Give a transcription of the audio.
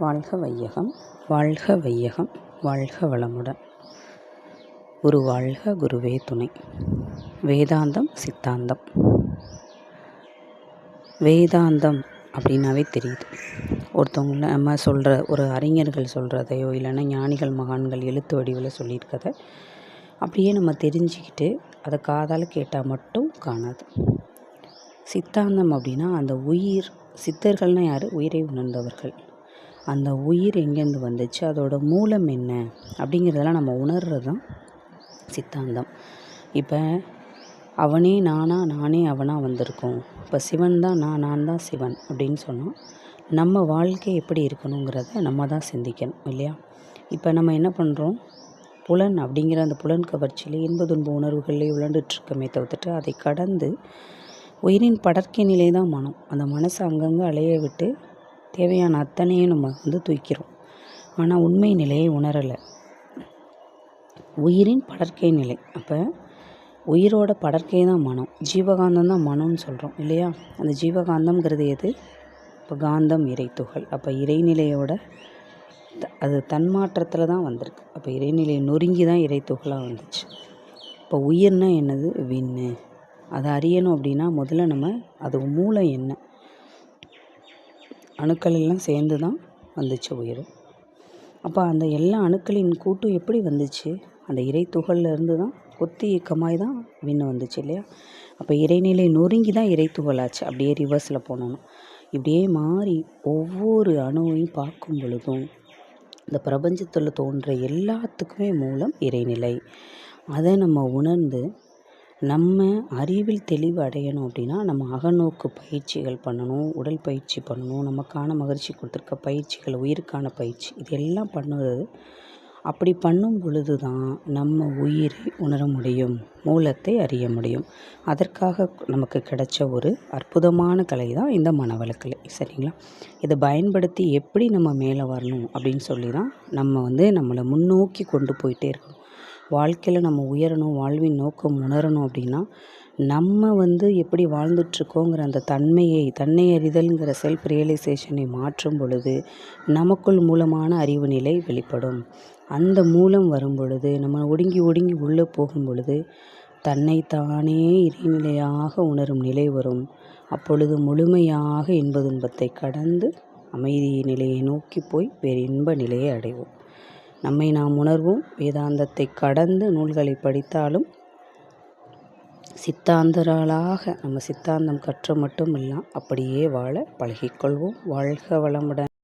வாழ்க வையகம் வாழ்க வையகம் வாழ்க வளமுடன். குரு வாழ்க குருவே துணை. வேதாந்தம் சித்தாந்தம். வேதாந்தம் அப்படின்னாவே தெரியுது. ஒருத்தவங்கள நம்ம சொல்கிற ஒரு அறிஞர்கள் சொல்கிறதையோ இல்லைன்னா ஞானிகள் மகான்கள் எழுத்து வடிவில் சொல்லியிருக்கதை அப்படியே நம்ம தெரிஞ்சுக்கிட்டு அதை காதால் கேட்டால் மட்டும் காணாது. சித்தாந்தம் அப்படின்னா அந்த உயிர் சித்தர்கள்னால் யார்? உயிரை உணர்ந்தவர்கள். அந்த உயிர் எங்கேருந்து வந்துச்சு? அதோட மூலம் என்ன? அப்படிங்கிறதெல்லாம் நம்ம உணர்றது தான் சித்தாந்தம். இப்போ அவனே நானா நானே அவனாக வந்திருக்கோம். இப்போ சிவன் தான் நான் நான் தான் சிவன் அப்படின்னு சொன்னால் நம்ம வாழ்க்கை எப்படி இருக்கணுங்கிறத நம்ம தான் சிந்திக்கணும் இல்லையா? இப்போ நம்ம என்ன பண்ணுறோம் புலன் அப்படிங்கிற அந்த புலன் கவர்ச்சியிலே இன்ப துன்ப உணர்வுகளிலே விளாண்டுட்ருக்கமே தவிர்த்துட்டு அதை கடந்து உயிரின் படற்கை நிலை தான் மனம். அந்த மனசை அங்கங்கே அலைய விட்டு தேவையான அத்தனையும் நம்ம வந்து தூக்கிறோம். ஆனால் உண்மை நிலையை உணரலை. உயிரின் படற்கை நிலை. அப்போ உயிரோட படற்கை தான் மனம். ஜீவகாந்தம் தான் மனம்னு சொல்கிறோம் இல்லையா? அந்த ஜீவகாந்தம்ங்கிறது எது? இப்போ காந்தம் இறைத்துகள் அப்போ இறைநிலையோட அது தன்மாற்றத்தில் தான் வந்திருக்கு. அப்போ இறைநிலையை நொறுங்கி தான் இறைத்துகளாக வந்துச்சு. இப்போ உயிர்னா என்னது? விண்ணு. அதை அறியணும் அப்படின்னா முதல்ல நம்ம அது மூலம் என்ன? அணுக்கள் எல்லாம் சேர்ந்து தான் வந்துச்சு உயிர். அப்போ அந்த எல்லா அணுக்களின் கூட்டும் எப்படி வந்துச்சு? அந்த இறை துகள்லேருந்து தான் கொத்தி இயக்கமாய் தான் விண்ணு வந்துச்சு இல்லையா? அப்போ இறைநிலை நொறுங்கி தான் இறை துகளாச்சு. அப்படியே ரிவர்ஸில் போனோன்னா இப்படியே மாறி ஒவ்வொரு அணுவையும் பார்க்கும் பொழுதும் இந்த பிரபஞ்சத்தில் தோன்ற எல்லாத்துக்குமே மூலம் இறைநிலை. அதை நம்ம உணர்ந்து நம்ம அறிவில் தெளிவு அடையணும் அப்படின்னா நம்ம அகநோக்கு பயிற்சிகள் பண்ணணும் உடல் பயிற்சி பண்ணணும் நமக்கான மகிழ்ச்சி கொடுத்துருக்க பயிற்சிகள் உயிருக்கான பயிற்சி இது எல்லாம் பண்ணுறது. அப்படி பண்ணும் பொழுது தான் நம்ம உயிரை உணர முடியும் மூலத்தை அறிய முடியும். அதற்காக நமக்கு கிடைச்ச ஒரு அற்புதமான கலை தான் இந்த மனவளக்கலை சரிங்களா? இதை பயன்படுத்தி எப்படி நம்ம மேலே வரணும் அப்படின்னு சொல்லி தான் நம்ம வந்து நம்மளை முன்னோக்கி கொண்டு போயிட்டே இருக்கணும் வாழ்க்கையில் நம்ம உயரணும் வாழ்வின் நோக்கம் உணரணும் அப்படின்னா நம்ம வந்து எப்படி வாழ்ந்துட்டுருக்கோங்கிற அந்த தன்மையை தன்னை அறிதல்ங்கிற செல்ஃப் ரியலைசேஷனை மாற்றும் பொழுது நமக்குள் மூலமான அறிவு நிலை வெளிப்படும். அந்த மூலம் வரும் பொழுது நம்ம ஒடுங்கி ஒடுங்கி உள்ளே போகும் பொழுது தன்னைத்தானே இறைநிலையாக உணரும் நிலை வரும். அப்பொழுது முழுமையாக இன்ப துன்பத்தை கடந்து அமைதி நிலையை நோக்கி போய் வேறு இன்ப நிலையை அடைவோம். நம்மை நாம் உணர்வோம். வேதாந்தத்தை கடந்து நூல்களை படித்தாலும் சித்தாந்தராளாக நம்ம சித்தாந்தம் கற்று மட்டும் இல்லாம் அப்படியே வாழ பழகிக்கொள்வோம். வாழ்க வளமுடன்.